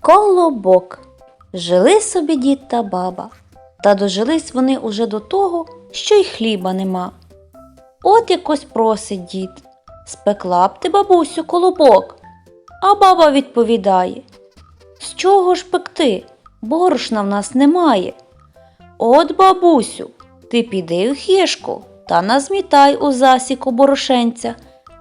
Колобок. Жили собі дід та баба, та дожились вони уже до того, що й хліба нема. От якось просить дід, спекла б ти, бабусю, колобок. А баба відповідає: З чого ж пекти? Борошна в нас немає. От, бабусю, ти піди в хішку та назмітай у засіку борошенця,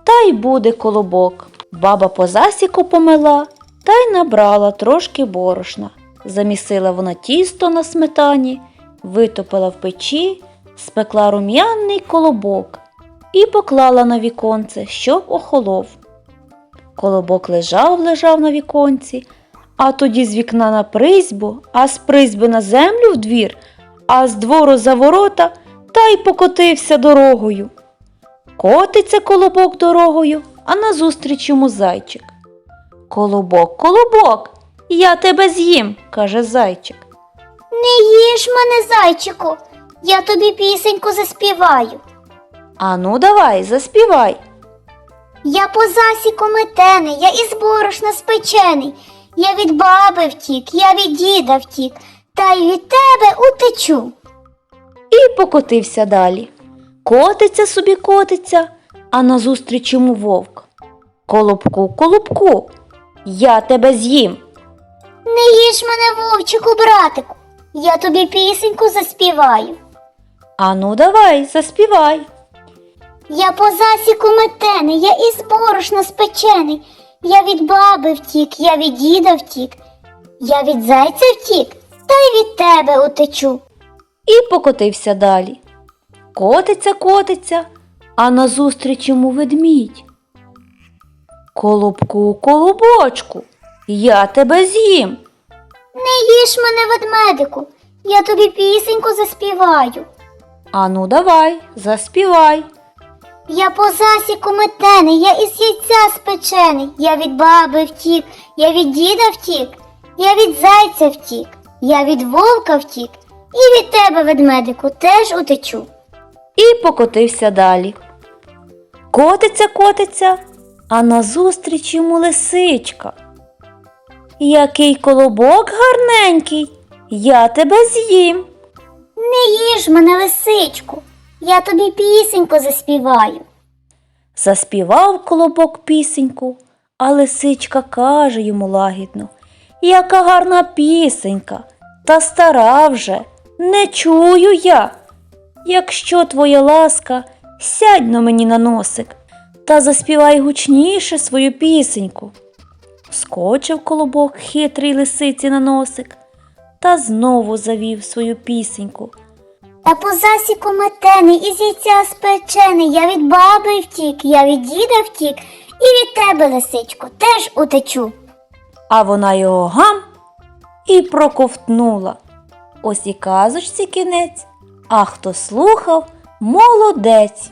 та й буде колобок. Баба по засіку помила та й набрала трошки борошна. Замісила вона тісто на сметані, витопила в печі, спекла рум'яний колобок і поклала на віконце, щоб охолов. Колобок лежав, лежав на віконці, а тоді з вікна на призьбу, а з призьби на землю в двір, а з двору за ворота та й покотився дорогою. Котиться колобок дорогою, а назустріч йому зайчик. Колобок, колобок, я тебе з'їм, каже зайчик. Не їж мене, зайчику, я тобі пісеньку заспіваю. Ану, давай, заспівай. Я по засіку метений, я із борошна спечений. Я від баби втік, я від діда втік, та й від тебе утечу. І покотився далі. Котиться собі котиться, а назустріч йому вовк. Колобку, колобку, я тебе з'їм. Не їж мене, вовчику, братику, я тобі пісеньку заспіваю. Ану, давай, заспівай. Я по засіку метений, я із борошна спечений. Я від баби втік, я від діда втік, я від зайця втік, та й від тебе утечу. І покотився далі. Котиться, котиться, а назустріч йому ведмідь. Колобку, колобочку, я тебе з'їм. Не їж мене, ведмедику, я тобі пісеньку заспіваю. Ану, давай, заспівай. Я по засіку метений, я із яйця спечений, я від баби втік, я від діда втік, я від зайця втік, я від вовка втік, і від тебе, ведмедику, теж утечу. І покотився далі. Котиться, котиться, а назустріч йому лисичка. Який колобок гарненький, я тебе з'їм. Не їж мене, лисичку, я тобі пісеньку заспіваю. Заспівав колобок пісеньку, а лисичка каже йому лагідно, яка гарна пісенька, та стара вже, не чую я. Якщо твоя ласка, сядь на мені на носик та заспівай гучніше свою пісеньку. Скочив колобок хитрий лисиці на носик та знову завів свою пісеньку. Та по засіку метений, із яйця спечений, я від баби втік, я від діда втік, і від тебе, лисичко, теж утечу. а вона його гам і проковтнула. Ось і казочці кінець, а хто слухав, молодець.